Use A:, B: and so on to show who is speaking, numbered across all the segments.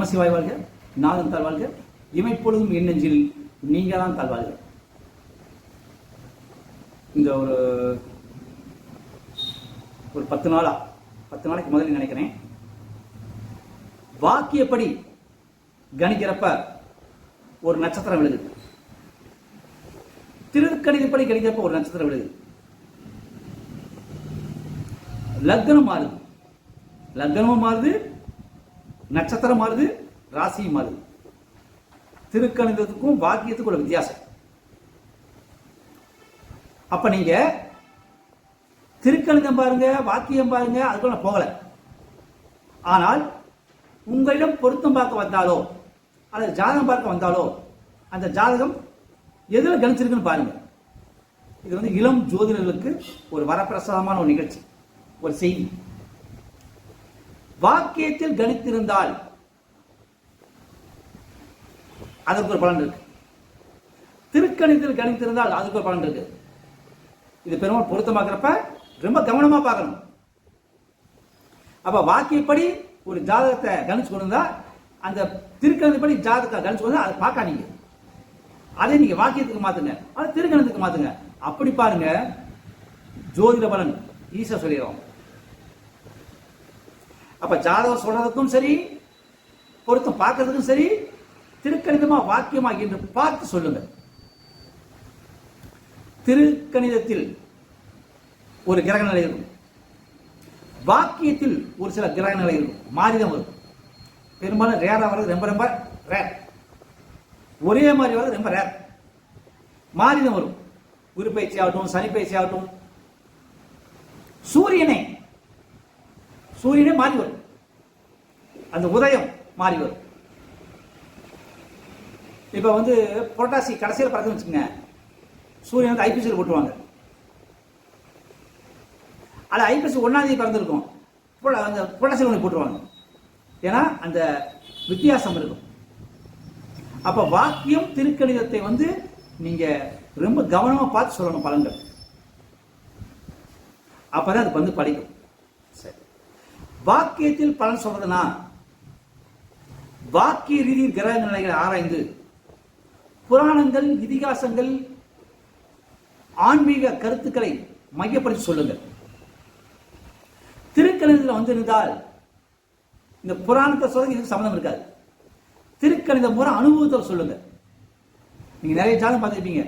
A: நமசிவாய் வாழ்க நாதன் தாழ்வாழ்க இமைப்பொழுதும் எண்ணெஞ்சில் நீங்க தான் தாழ்வாழ்க இந்த ஒரு ஒரு பத்து நாளா பத்து நாளைக்கு முதல்ல நினைக்கிறேன். வாக்கியப்படி கணிக்கிறப்ப ஒரு நட்சத்திரம் விழுது. திருக்கணிதப்படி கணிக்கிறப்ப ஒரு நட்சத்திரம் விழுது. லக்னம் மாறுது. லக்னமும் மாறுது நட்சத்திரம் மாறுது ராசியும் மாறுது. திருக்கணிதத்துக்கும் வாக்கியத்துக்கும் உள்ள வித்தியாசம். அப்ப நீங்க திருக்கணிதம் பாருங்க வாக்கியம் பாருங்க அதுக்குள்ள நான் போகல. ஆனால் உங்களிடம் பொருத்தம் பார்க்க வந்தாலோ அல்லது ஜாதகம் பார்க்க வந்தாலோ அந்த ஜாதகம் எதில் கணிச்சிருக்குன்னு பாருங்க. இது வந்து இளம் ஜோதிடர்களுக்கு ஒரு வரப்பிரசாதமான ஒரு நிகழ்ச்சி ஒரு செய்தி. வாக்கியத்தில் கணித்திருந்தால் அதற்கு ஒரு பலன் இருக்கு. திருக்கணித்தில் கணித்திருந்தால் அதுக்கு ஒரு பலன் இருக்கு. இது பெருமாள் பொருத்தமாக்குறப்ப ரொம்ப கவனமா பார்க்கணும். அப்ப வாக்கியப்படி ஒரு ஜாதகத்தை கணிச்சு கொண்டு அந்த திருக்கணிதப்படி ஜாதகத்தை கணிச்சு கொண்டு வந்தா அதை பார்க்காதீங்க. அதை நீங்க வாக்கியத்துக்கு மாத்துங்க. அதை திருக்கணத்துக்கு மாத்துங்க. அப்படி பாருங்க ஜோதிட பலன் ஈஸியா சொல்லிடுறோம். அப்ப ஜாதகம் சொல்றதுக்கும் சரி பொருத்தம் பார்க்கறதுக்கும் சரி திருக்கணிதமா வாக்கியமா என்று பார்த்து சொல்லுங்க திருக்கணிதத்தில் ஒரு கிரக நிலை இருக்கும். வாக்கியத்தில் ஒரு சில கிரக நிலை இருக்கும். மாறிதான் வரும். பெரும்பாலும் ரேரா வர்றது ரொம்ப ரொம்ப ரேர் ஒரே மாதிரி வர்றது ரொம்ப ரேர் மாறிதான் வரும். குரு பயிற்சி ஆகட்டும் சனி பயிற்சி ஆகட்டும். சூரியனை சூரியனே மாறி வரும். அந்த உதயம் மாறி வரும். இப்போ வந்து புரட்டாசி கடைசியில் பறக்குன்னு வச்சுக்கோங்க. சூரியன் வந்து ஐபிசியில் போட்டுருவாங்க அது ஐபிசி ஒன்றாந்தேதி பறந்துருக்கும். அந்த புரட்டாசியில் ஒன்று போட்டுருவாங்க ஏன்னா அந்த வித்தியாசம் இருக்கும். அப்போ வாக்கியம் திருக்கணிதத்தை வந்து நீங்கள் ரொம்ப கவனமாக பார்த்து சொல்லணும் பலன்கள். அப்பதான் அது வந்து படிக்கும். வாக்கியத்தில் பலன் சொல்றதுனா வாக்கிய ரீதியில் கிரக நிலைகளை ஆராய்ந்து புராணங்கள் இதிகாசங்கள் ஆன்மீக கருத்துக்களை மையப்படுத்தி சொல்லுங்கள். திருக்கணிதத்தில் வந்திருந்தால் இந்த புராணத்தை சொல்ல இதுக்கு சம்மந்தம் இருக்காது. திருக்கணிதம் முறை அனுபவத்தில் சொல்லுங்க. நீங்க நிறைய ஜாதகம் பார்த்துருப்பீங்க.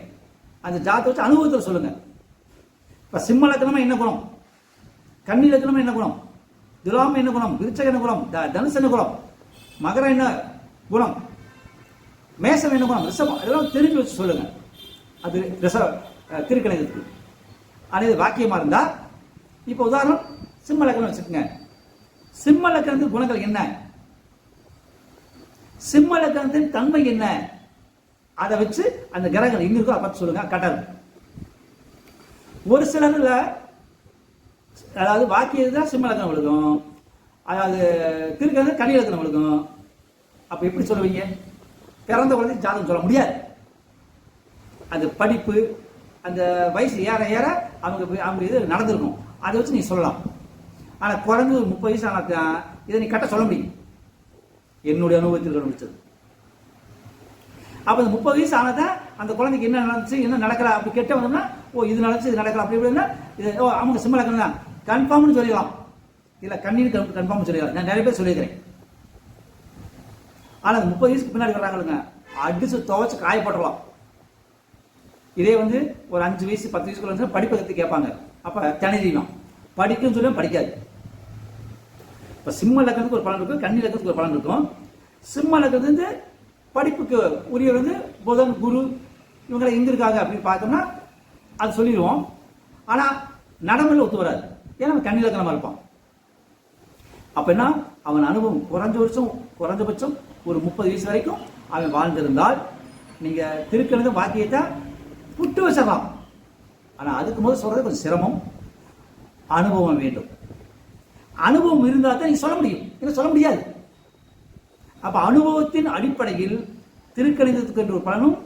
A: அந்த ஜாதகத்தை வச்சு அனுபவத்தில் சொல்லுங்க. இப்ப சிம்ம லக்னமா என்ன குணம்? கன்னி லக்னமா என்ன குணம்? துலாம் என்ன குணம் விருச்சக என்ன குணம் த- தனுசு என்ன குணம் மகரம் என்ன குணம் மேசம் என்ன குணம் ரிஷபம் இதெல்லாம் தெரிஞ்சு வச்சு சொல்லுங்க. அது ரிஷ அஹ், திருக்கணிதத்துக்கு. ஆனால் இது வாக்கியமா இருந்தா இப்போ உதாரணம் சிம்ம லக்கணம் வச்சுக்கோங்க. சிம்ம லக்னத்தின் குணங்கள் என்ன? சிம்ம லக்கணத்தின் தன்மை என்ன? அதை வச்சு அந்த கிரகங்கள் எங்க இருக்கோ அதை பார்த்து சொல்லுங்க கரெக்டா ஒரு சிலர்ல அதாவது வாக்கிய தான் சிம்ம லக்னம் விழுகும். அதாவது திருக்கிறது கனி லக்னம் விழுகும். அப்போ எப்படி சொல்லுவீங்க? பிறந்த குழந்தை ஜாதகம் சொல்ல முடியாது. அது படிப்பு அந்த வயசு ஏற ஏற அவங்க அவங்க இது நடந்திருக்கும். அதை வச்சு நீ சொல்லலாம். ஆனால் குறைஞ்சு ஒரு முப்பது வயசு ஆனா இதை நீ கட்ட சொல்ல முடியும். என்னுடைய அனுபவத்தில் கண்டுபிடிச்சது அப்போ இந்த முப்பது வயசு ஆனால் தான் அந்த குழந்தைக்கு என்ன நடந்துச்சு என்ன நடக்கல அப்படி கெட்ட வந்தோம்னா ஓ இது நடந்துச்சு இது நடக்கல அப்படி இப்படின்னா இது ஓ அவங்க சிம்மலக்கம் தான் கன்ஃபார்ம்னு சொல்லிடலாம். இல்லை கண்ணீர் கன்ஃபார்ம் சொல்லிடலாம். நான் நிறைய பேர் சொல்லியிருக்கிறேன். ஆனால் முப்பது வயசுக்கு பின்னாடி வர்றாங்களுங்க அடிச்சு துவைச்சு காயப்படலாம் இதே வந்து ஒரு அஞ்சு வயசு பத்து வயசுக்குள்ள வந்து படிப்பை பத்தி கேட்பாங்க. அப்போ தனிதீவம் படிக்கும் சொல்லி படிக்காது. இப்போ சிம்ம லக்கத்துக்கு ஒரு பலன் இருக்கும் கன்னி லக்கத்துக்கு ஒரு பலன் இருக்கும். சிம்ம லக்கத்து வந்து படிப்புக்கு உரியவர் வந்து புதன் குரு இவங்களை எங்க இருக்காங்க அப்படின்னு பார்த்தோம்னா அது சொல்லிடுவோம். ஆனால் நடைமுறையில் ஒத்து வராது. ஏன்னா அவன் கன்னி இருப்பான். அப்படின்னா அவன் அனுபவம் குறைஞ்ச வருஷம் குறைஞ்சபட்சம் ஒரு முப்பது வயசு வரைக்கும் அவன் வாழ்ந்திருந்தால் நீங்க திருக்கணித வாக்கியத்தை புட்டு வச்சிடலாம். ஆனால் அதுக்கு முதல் சொல்றது கொஞ்சம் சிரமம். அனுபவம் வேண்டும். அனுபவம் இருந்தால் தான் நீங்கள் சொல்ல முடியும். ஏன்னா சொல்ல முடியாது. அப்போ அனுபவத்தின் அடிப்படையில் திருக்கணிதத்துக்கு என்ற ஒரு பலனும்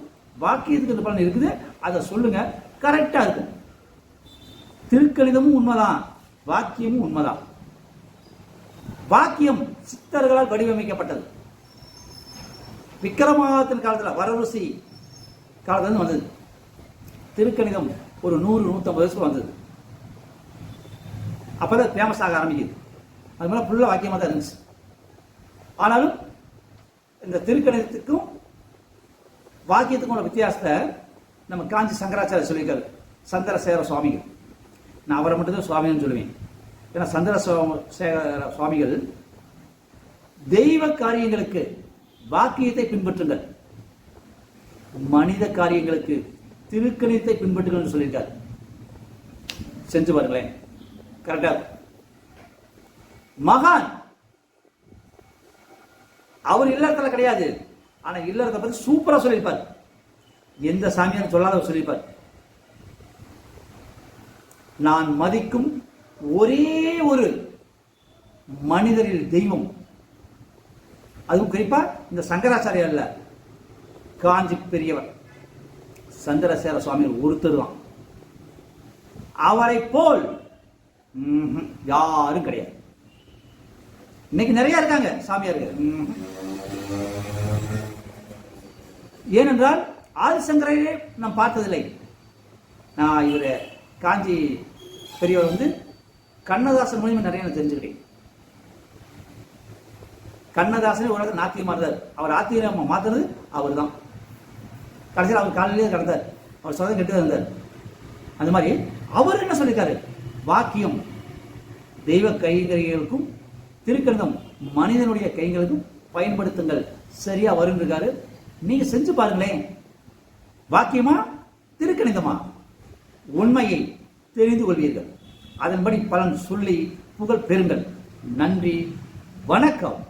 A: வாக்கியத்துக்கு என்ற பலன் இருக்குது. அதை சொல்லுங்க. கரெக்டாக இருக்கும். திருக்கணிதமும் உண்மைதான். வாக்கியமும் உண்மைதான். வாக்கியம் சித்தர்களால் வடிவமைக்கப்பட்டது. விக்கிரமாதித்தன் காலத்தில் வரருசி காலத்துல இருந்து வந்தது. திருக்கணிதம் ஒரு நூறு நூற்றம்பது வயசுக்கு வந்தது. அப்போதான் ஃபேமஸ் ஆக ஆரம்பிக்குது. அது மேலே ஃபுல்லாக வாக்கியமாக தான் இருந்துச்சு. ஆனாலும் இந்த திருக்கணிதத்துக்கும் வாக்கியத்துக்கும் உள்ள வித்தியாசத்தை நம்ம காஞ்சி சங்கராச்சாரிய சொல்லியிருக்காரு சந்திரசேகர சுவாமிகள். நான் அவரை மட்டும்தான் சுவாமின்னு சொல்லுவேன். ஏன்னா சந்திர சேகர சுவாமிகள் தெய்வ காரியங்களுக்கு வாக்கியத்தை பின்பற்றுங்கள். மனித காரியங்களுக்கு திருக்கணித்தை பின்பற்றுங்கள் சொல்லியிருக்கார். செஞ்சு பாருங்களேன். கரெக்டா மகான்! அவர் இல்லறத்துல கிடையாது. ஆனா இல்லறத்தை பத்தி சூப்பரா சொல்லியிருப்பார். எந்த சாமியார் சொல்லாத சொல்லியிருப்பார். நான் மதிக்கும் ஒரே ஒரு மனிதரில் தெய்வம். அதுவும் குறிப்பா இந்த சங்கராச்சாரியா இல்ல காஞ்சி பெரியவர். சந்திரசேர சுவாமி ஒருத்தர் தான். அவரை போல் யாரும் கிடையாது. இன்னைக்கு நிறைய இருக்காங்க சாமியார்கள். ஏனென்றால் ஆதிசங்கரையே நாம் பார்த்ததில்லை. நான் இவர் காஞ்சி பெரியவர் வந்து கண்ணதாசன் மூலியமா நிறைய நான் தெரிஞ்சுக்கிட்டேன். கண்ணதாசனே ஒரு நாத்தியமா இருந்தார் அவர் ஆத்தியமா மாத்துறது அவர் தான் கடைசியில் அவர் காலையிலேயே கடந்தார். அவர் சொதம் கெட்டு இருந்தார் அந்த மாதிரி அவர் என்ன சொல்லியிருக்காரு? வாக்கியம். தெய்வ கைங்கரிகளுக்கும் திருக்கணிதம் மனிதனுடைய கைகளுக்கும் பயன்படுத்துங்கள். சரியா வரும் இருக்காரு. நீங்க செஞ்சு பாருங்களேன். வாக்கியமா திருக்கணிதமா? உண்மையை தெரிந்து கொள்வீர்கள். அதன்படி பலன் சொல்லி புகழ் பெறுங்கள். நன்றி. வணக்கம்.